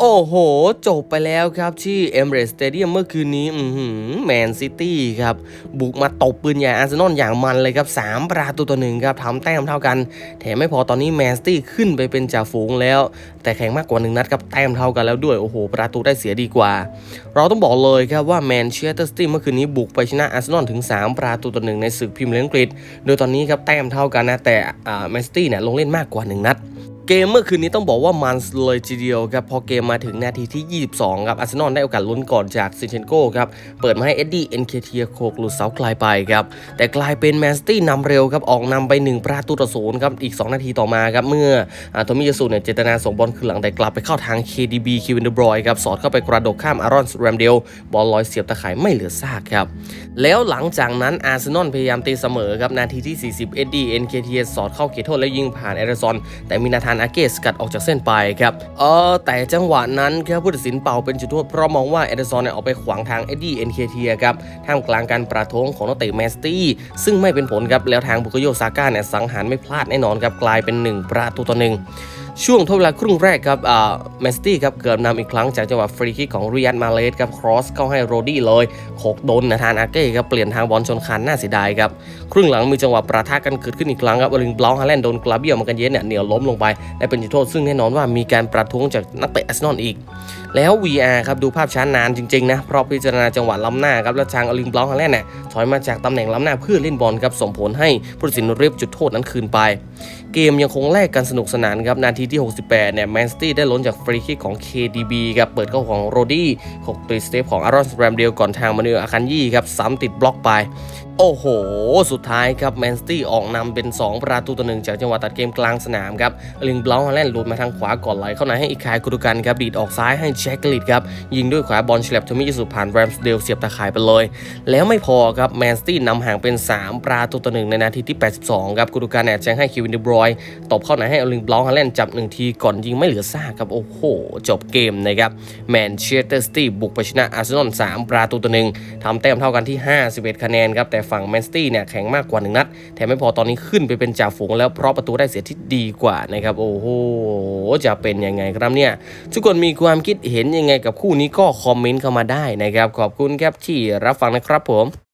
โอ้โห จบไปแล้วครับที่เอมเรสเ d เดียมเมื่อคืนนี้แมนซิตี้ครับ บุกมาตบปืนใหญ่อาร์เซนอลอย่างมันเลยครับ 3 ประตูต่อหนึ่งครับทำแต้มเท่ากัน แถมไม่พอตอนนี้แมนซิตี้ขึ้นไปเป็นจ่าฝูงแล้ว แต่แข่งมากกว่า1นัดครับแต้มเท่ากันแล้วด้วย โอ้โห ประตูได้เสียดีกว่า เราต้องบอกเลยครับว่าแมนเชสเตอร์ซิตี้เมื่อคืนนี้บุกไปชนะอาร์เซนอลถึง 3 ประตูต่อหนึ่งในศึกพรีเมียร์ลีกอังกฤษโดยตอนนี้ครับแต้มเท่ากันนะแต่แมนซิตี้เนี่ยลงเล่นมากกว่า 1 นัด เกมเมื่อคืนนี้ต้องบอกว่ามันเลยทีเดียวครับพอเกมมาถึงนาทีที่ 22 ครับอาร์เซนอลได้โอกาสลุ้นก่อนจากซินเชนโก้ครับเปิดมาให้เอ็ดดี้เอ็นเคเทียโคกหลุดเสาไกลไปครับแต่กลายเป็นแมนสตี้นำเร็วครับออกนำไป 1 ประตูต่อศูนย์ครับอีก 2 นาทีต่อมาครับเมื่ออาโทมิยาสุเนี่ยเจตนาส่งบอลคืนหลังแต่กลับไปเข้าทาง KDB คิวินเดบรอยครับสอดเข้าไปกระโดดข้ามอารอนแรมเดลบอลลอยเสียบตะข่ายไม่เหลือซากครับแล้วหลังจากนั้นอาร์เซนอลพยายามตีเสมอครับนาทีที่ 40 เอ็ดดี้เอ็นเคเทียสอดเข้าเขตโทษแล้วยิงผ่านเอเดอร์ซอนแต่มีนาธานอาเกสกัดออกจากเส้นไปครับเออแต่จังหวะนั้นครับผู้ตัดสินเป่าเป็นจุดโทษเพราะมองว่าเอเดอร์ซอนเนี่ยออกไปขวางทางเอ็ดดี้เอ็นเคเทียครับท่ามกลางการประท้วงของนักเตะแมนสตี้ซึ่งไม่เป็นผลครับแล้วทางบุกโยซาก้าเนี่ยสังหารไม่พลาดแน่นอนครับกลายเป็น 1 ประตูต่อหนึ่ง ช่วงทดเวลาครึ่งแรกครับแมนสตี้ครับเกือบนำอีกครั้งจากจังหวะฟรีคิกของริยันมาเลสครับครอสเข้าให้โรดี้เลยโขกโดนนาธานอาเก้ครับเปลี่ยนทางบอลชนคานน่าเสียดายครับครึ่งหลังมีจังหวะประทะกันเกิดขึ้นอีกครั้งครับอลิงบลาฮาแลนด์โดนกลาเบียมากันเย็นเนี่ยเหนียวล้มลงไปได้เป็นจุดโทษซึ่งแน่นอนว่ามีการประท้วงจากนักเตะอาร์เซนอลอีก แล้ว VR ครับดูภาพช้านานจริงๆนะเพราะพิจารณาจังหวะล้ำหน้าครับแล้วทางอลิงบลาฮาแลนด์เนี่ยถอยมาจากตำแหน่งล้ำหน้าเพื่อเล่นบอลครับส่งผลให้ผู้ตัดสินเรียบจุดโทษนั้นคืนไป เกมยังคงแลกกันสนุกสนานครับนาทีที่ 68 เนี่ยแมนสตี้ได้ล้นจากฟรีคิกของ KDB ครับเปิดเข้าของโรดี้หกตีสเตปของอารอนแรมเดลก่อนทางมาเนลอาคันยี่ครับซ้ำติดบล็อกไป โอ้โห สุดท้ายครับแมนสตี้ออกนำเป็น 2 ประตูต่อหนึ่งจากจังหวะตัดเกมกลางสนามครับลิงบลาฮาแลนด์หลุดมาทางขวาก่อนไหลเข้าในให้อีกคายกุดุกันครับดีดออกซ้ายให้แจ็คกลิดครับยิงด้วยขวาบอลฉลับทมิยสุผ่านแรมสเดลเสียบตาข่ายไปเลย แล้วไม่พอครับแมนสตี้นำห่างเป็น 3 ประตูต่อหนึ่งในนาทีที่ 82 ครับกุดุกันแอบแจ้งให้คิวินเดบรอยตบเข้าในให้อลิงบลาฮาแลนด์จับหนึ่งทีก่อนยิงไม่เหลือซากครับ โอ้โห จบเกมนะครับแมนเชสเตอร์ซิตี้บุกไปชนะอาร์เซนอล3 ประตูต่อหนึ่งทำแต้มเท่ากันที่ 51 คะแนนครับ แต่ฝั่งแมนสตี้เนี่ยแข่งมากกว่า 1 นัด แถมไม่พอตอนนี้ขึ้นไปเป็นจ่าฝูงแล้วเพราะประตูได้เสียที่ดีกว่านะครับ โอ้โห จะเป็นยังไงครับเนี่ย ทุกคนมีความคิดเห็นยังไงกับคู่นี้ก็คอมเมนต์เข้ามาได้นะครับ ขอบคุณครับที่รับฟังนะครับผม